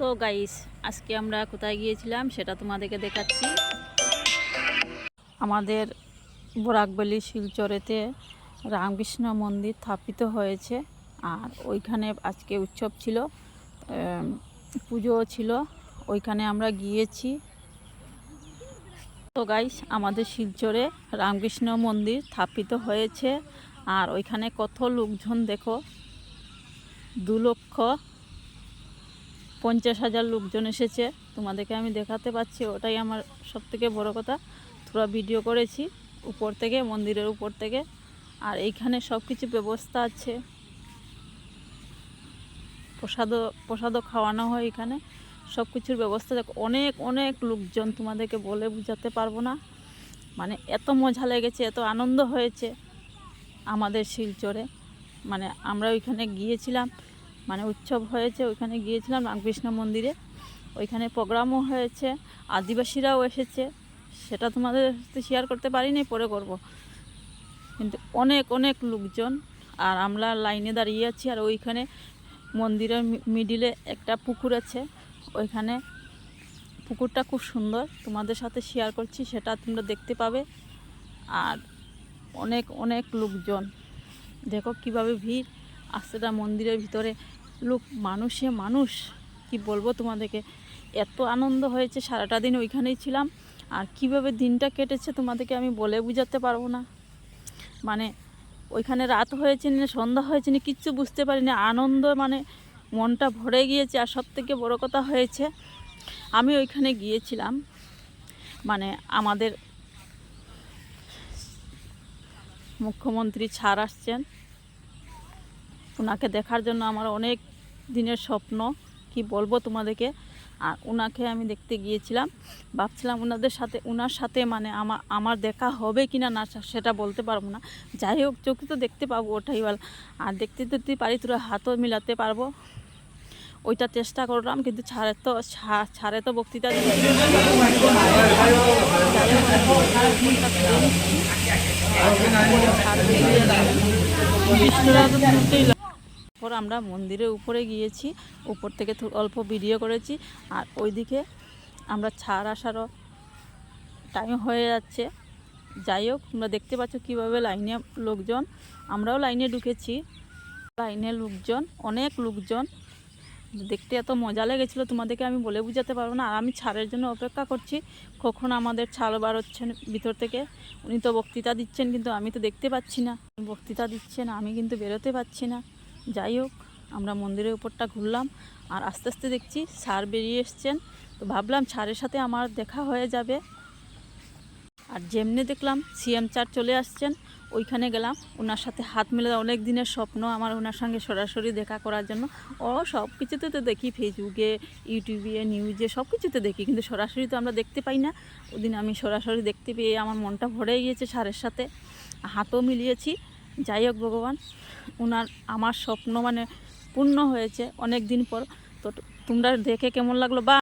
তো গাইস আজকে আমরা কোথায় গিয়েছিলাম সেটা তোমাদেরকে দেখাচ্ছি। আমাদের বরাকবলি শিলচরেতে রামকৃষ্ণ মন্দির স্থাপিত হয়েছে আর ওইখানে আজকে উৎসব ছিল পুজোও ছিল, ওইখানে আমরা গিয়েছি। তো গাইস আমাদের শিলচরে রামকৃষ্ণ মন্দির স্থাপিত হয়েছে আর ওইখানে কত লোকজন দেখো, দু লক্ষ পঞ্চাশ হাজার লোকজন এসেছে। তোমাদেরকে আমি দেখাতে পাচ্ছি, ওটাই আমার সব থেকে বড়ো কথা। তোরা ভিডিও করেছি, উপর থেকে, মন্দিরের উপর থেকে। আর এইখানে সব কিছু ব্যবস্থা আছে। প্রসাদও প্রসাদও খাওয়ানো হয় এখানে। সব কিছুর ব্যবস্থা দেখো, অনেক অনেক লোকজন তোমাদেরকে বলে বোঝাতে পারব না। মানে এত মজা লেগেছে, এত আনন্দ হয়েছে আমাদের শিলচরে। মানে আমরা ওইখানে গিয়েছিলাম। মানে উৎসব হয়েছে, ওইখানে গিয়েছিলাম রামকৃষ্ণ মন্দিরে। ওইখানে প্রোগ্রামও হয়েছে, আদিবাসীরাও এসেছে। সেটা তোমাদের সাথে শেয়ার করতে পারিনি, পরে করব। কিন্তু অনেক অনেক লোকজন, আর আমরা লাইনে দাঁড়িয়ে আছি, আর ওইখানে মন্দিরের মিডিলে একটা পুকুর আছে। ওইখানে পুকুরটা খুব সুন্দর, তোমাদের সাথে শেয়ার করছি, সেটা তোমরা দেখতে পাবে। আর অনেক অনেক লোকজন। দেখো কীভাবে ভিড় আসছে মন্দিরের ভিতরে লোক, মানুষে মানুষ, কি বলব তোমাদেরকে? এত আনন্দ হয়েছে, সারাটা দিন ওইখানেই ছিলাম। আর কীভাবে দিনটা কেটেছে তোমাদেরকে আমি বলে বোঝাতে পারব না। মানে ওইখানে রাত হয়েছে না, সন্ধ্যা হয়েছে না, কিচ্ছু বুঝতে পারিনি। আনন্দ মানে মনটা ভরে গিয়েছে, আর সব থেকে বড়ো কথা হয়েছে, আমি ওইখানে গিয়েছিলাম। মানে আমাদের মুখ্যমন্ত্রী ছাড় আসছেন। ওনাকে দেখার জন্য আমার অনেক দিনের স্বপ্ন, কি বলব তোমাদেরকে? আর ওনাকে আমি দেখতে গিয়েছিলাম, ভাবছিলাম ওনাদের সাথে ওনার সাথে মানে আমার আমার দেখা হবে কি না না সেটা বলতে পারব না। যাই হোক, চোখে তো দেখতে পাবো ওটাই বল। আর দেখতে দেখতে পারি, তোরা হাতও মিলাতে পারব। ওইটা চেষ্টা করলাম, কিন্তু ছাড়ে তো ছাড়ে তো বক্তৃতা তারপর আমরা মন্দিরের উপরে গিয়েছি, উপর থেকে অল্প ভিডিও করেছি, আর ওইদিকে আমরা ছাড় আসারও টাইম হয়ে যাচ্ছে। যাই হোক, তোমরা দেখতে পাচ্ছ কীভাবে লাইনে লোকজন, আমরাও লাইনে ঢুকেছি। লাইনে লোকজন, অনেক লোকজন। দেখতে এত মজা লেগেছিলো, তোমাদেরকে আমি বলে বোঝাতে পারব না। আর আমি ছাড়ের জন্য অপেক্ষা করছি, কখন আমাদের ছাড় বার হচ্ছেন ভিতর থেকে। উনি তো বক্তৃতা দিচ্ছেন, কিন্তু আমি তো দেখতে পাচ্ছি না। বক্তৃতা দিচ্ছেন, আমি কিন্তু বেরোতে পারছি না। যাই হোক, আমরা মন্দিরের উপরটা ঘুরলাম আর আস্তে আস্তে দেখছি স্যার বেরিয়ে এসছেন। তো ভাবলাম স্যারের সাথে আমার দেখা হয়ে যাবে। আর যেমনি দেখলাম সিএম চার চলে আসছেন, ওইখানে গেলাম। ওনার সাথে হাত মিলে অনেক দিনের স্বপ্ন আমার ওনার সঙ্গে সরাসরি দেখা করার জন্য। ও সব কিছুতে তো দেখি ফেসবুকে, ইউটিউবে, নিউজে সব কিছুতে দেখি, কিন্তু সরাসরি তো আমরা দেখতে পাই না। ওদিন আমি সরাসরি দেখতে পেয়ে আমার মনটা ভরে গিয়েছে স্যারের সাথে। হাতও মিলিয়েছি। যাই হোক ভগবান ওনার আমার স্বপ্ন মানে পূর্ণ হয়েছে অনেক দিন পর। তো তোমরা দেখে কেমন লাগল? বা